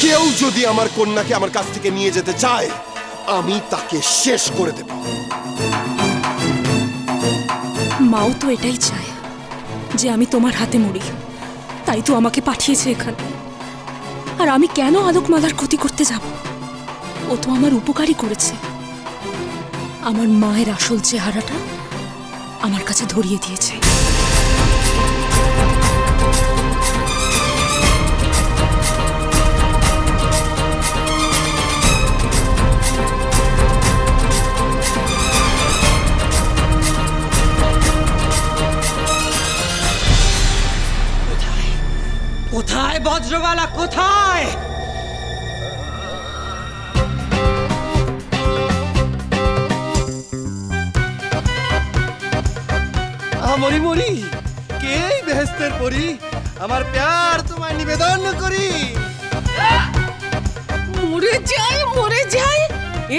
কেউ যদি আমার কন্যাকে আমার কাছ থেকে নিয়ে যেতে চায়, আমি তাকে শেষ করে দেব। মাও তো এটাই চায় যে আমি তোমার হাতে মরি। তাই তো আমাকে পাঠিয়েছে এখানে। আর আমি কেন আলোকমালার ক্ষতি করতে যাব? ও তো আমার উপকারই করেছে। আমার মায়ের আসল চেহারাটা আমার কাছে ধরিয়ে দিয়েছে। কোথায়? বজ্রবালা? কোথায়? মরি মরি কে এই বেহেস্তের পরি? আমার প্যার তোমায় নিবেদন করি। মরে যাই মরে যাই।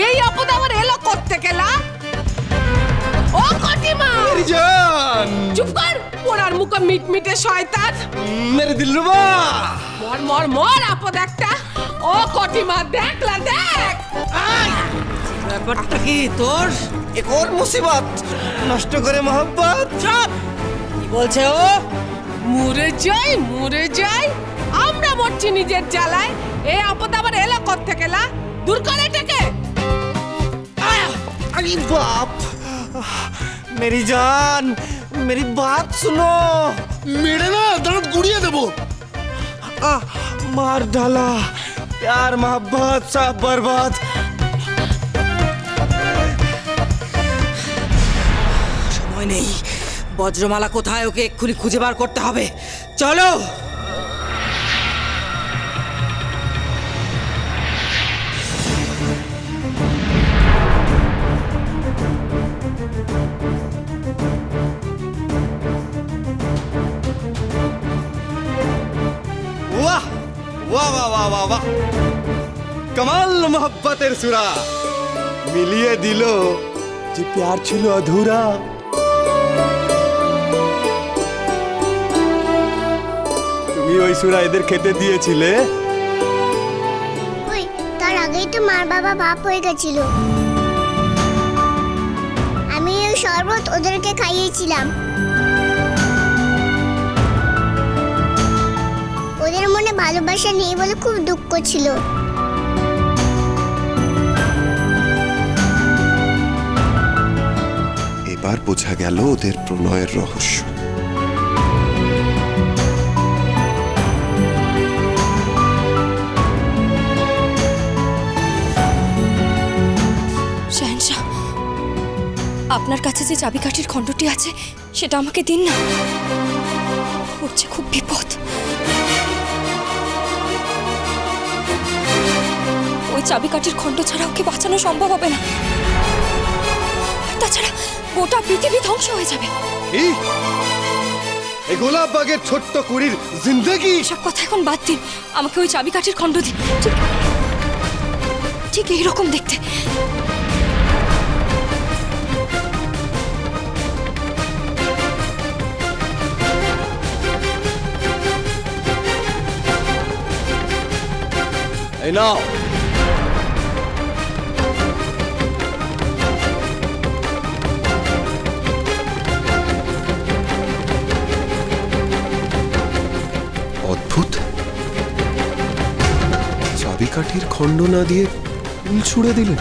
এই আপদ আবার এলো করতে গেলা ও কটিমা মেরি জান চুপ কর পোড়ার মুখে মিট মিটে শয়তান মেরে দিলরুবা মর মর মর আপদ একটা। ও কটিমা দেখলা দেখ। ব্যাপারটা কি তোর? এক ওর মুসিবত? নষ্ট করে মোহব্বত? চুপ বলছে ও মরে যাই মরে যাই আমরা মরছি নিজের জ্বালায় এই আপদ আবার এলো করতে গেলা দূর করে এটাকে अरे बाप मेरी जान मेरी बात सुनो মেরে না দাঁত গুড়িয়ে দেবো आ, मार डाला प्यार मोहब्बत सब बर्बाद সময় নেই বজ্রমালা কোথায় ওকে এক্ষুনি খুঁজে বার করতে হবে চলো वाह वाह वाह वाह वाह वाह কমাল মোহব্বতের সুরা মিলিয়ে দিল যে প্যার ছিল অধুরা তুমি ওই সুরা এদের খেতে দিয়েছিলে? ওই তার আগেই তো মার বাবা বাপ হয়ে গেছিল। আমি ওই শরবত ওদেরকে খাইয়েছিলাম। ওদের মনে ভালোবাসা নেই বলে খুব দুঃখ ছিল। এবার বোঝা গেল ওদের প্রণয়ের রহস্য। আপনার কাছে যে চাবিকাঠির খণ্ডটি আছে সেটা আমাকে দিন না। হচ্ছে খুব বিপদ। ওই চাবিকাঠির খণ্ড ছাড়া ওকে বাঁচানো সম্ভব হবে না। তাছাড়া গোটা পৃথিবী ধ্বংস হয়ে যাবে। এই গোলাপ বাগের ছোট্ট কুড়ির জিন্দগি? সব কথা এখন বাদ দিন। আমাকে ওই চাবিকাঠির খণ্ড দিন। ঠিক ঠিক এইরকম দেখতে। এই অদ্ভুত। চাবিকাঠির খণ্ড না দিয়ে ফুল ছুড়ে দিলেন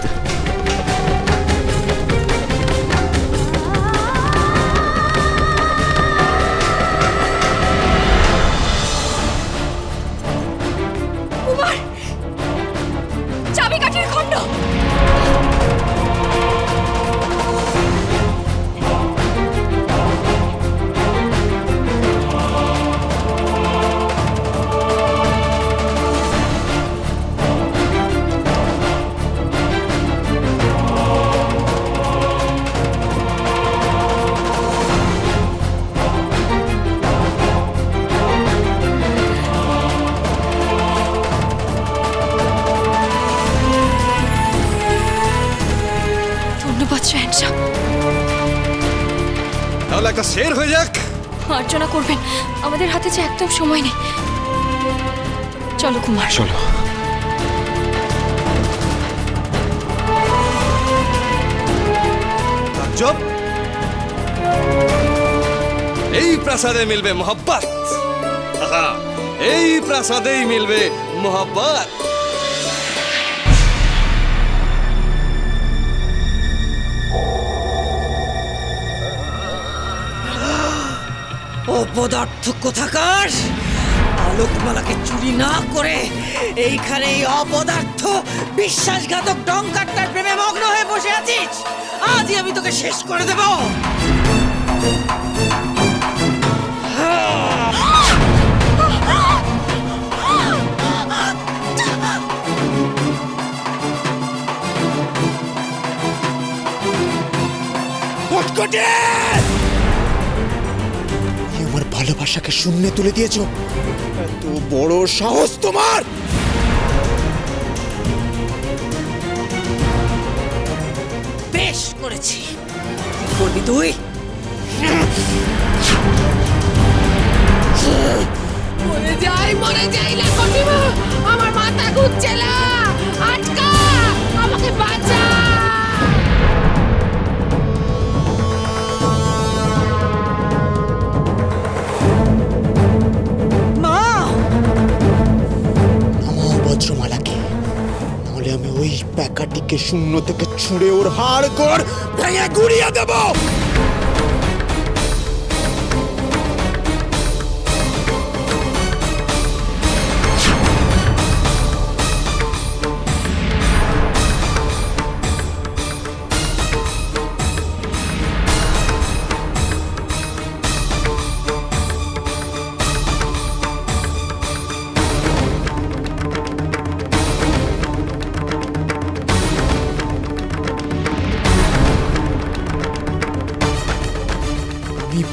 তাহলে একটা শের হয়ে যাক। মার্জনা করবেন আমাদের হাতে যে একদম সময় নেই। চলো কুমার। চলো। চুপ এই প্রাসাদে মিলবে মোহব্বত। এই প্রাসাদেই মিলবে মোহব্বত। অপদার্থ কোথাকার? আলোকমালাকে চুরি না করে এইখানে এই অপদার্থ বিশ্বাসঘাতক ডঙ্কারটার প্রেমে মগ্ন হয়ে বসে আছিস? আজই আমি তোকে শেষ করে দেব। তুমি ভালোবাসাকে শূন্যে তুলে দিয়েছ? এত বড় সাহস তোমার! বেশ করেছি। করবি তুই? মরে যাই মরে যাই না আমার মাথা ঘুরছে না! আটকা! আমাকে বাঁচা! শূন্য থেকে ছুঁড়ে ওর হাড় কর ভেঙে গুড়িয়ে দেবো।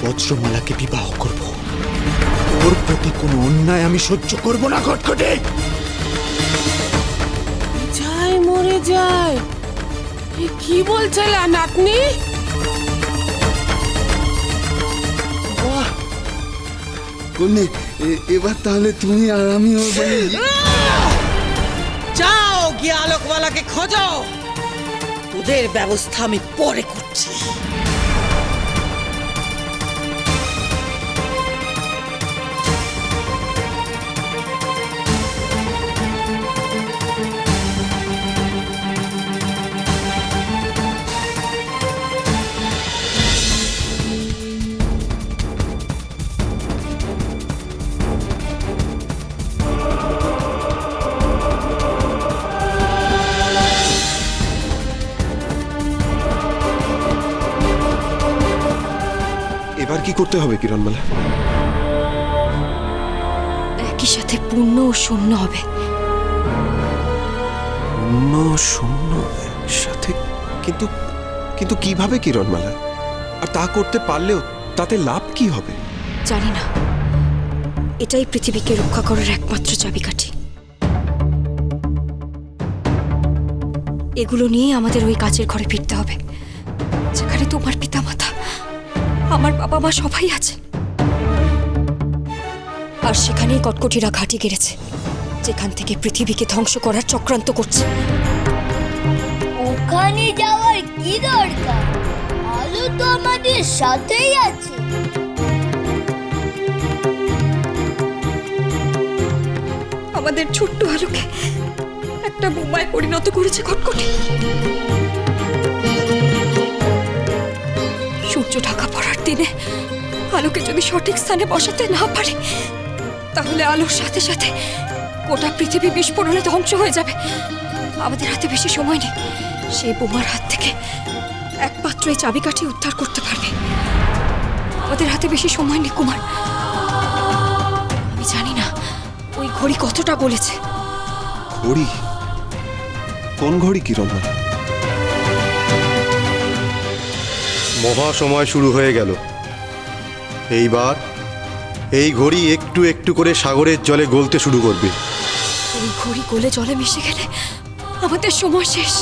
বজ্রমালাকে বিবাহ করব। ওর প্রতি কোনো অন্যায় আমি সহ্য করব না ঘটঘটে। যাই মরে যায়। এ কি বলছিলা নাতনি কন্যে এবার তাহলে তুমি আর আমি ওর বাড়ি যাও গিয়ে আলোকমালাকে খোঁজো তোদের ব্যবস্থা আমি পরে করছি। করতে হবে কিরণমালা একই সাথে পূর্ণ ও শূন্য হবে। শূন্য শূন্য একসাথে কিন্তু কিন্তু কীভাবে কিরণমালা আর তা করতে পারলেও তাতে লাভ কি হবে? জানি না। এটাই পৃথিবীকে রক্ষা করার একমাত্র চাবিকাঠি। এগুলো নিয়ে আমাদের ওই কাচের ঘরে ফিরতে হবে। যেখানে তোমার আমার বাবা মা সবাই আছে। আর সেখানেই কটকটিরা ঘাঁটি গেড়েছে যেখান থেকে পৃথিবীকে ধ্বংস করার চক্রান্ত করছে। ওখানে যাওয়ার কি দরকার? আলো তো আমাদের সাথেই আছে। আমাদের ছোট্ট আলোকে একটা বোমায় পরিণত করেছে কটকটি। ঢাকা পড়ার দিনে আলোকে যদি সঠিক স্থানে বসাতে না পারে, তাহলে আলোর সাথে সাথে গোটা পৃথিবী বিস্ফোরণে ধ্বংস হয়ে যাবে। আমাদের হাতে বেশি সময় নেই। সেই বোমার হাত থেকে একমাত্র এই চাবিকাঠি উদ্ধার করতে পারবে। আমাদের হাতে বেশি সময় নেই, কুমার। আমি জানি না ওই ঘড়ি কতটা বলেছে ঘড়ি? কোন ঘড়ি কিরণমালা মহা সময় শুরু হয়ে গেল। এইবার এই ঘড়ি একটু একটু করে সাগরের জলে গলতে শুরু করবে। এই ঘড়ি গলে জলে মিশে গেলে আমাদের সময় শেষ।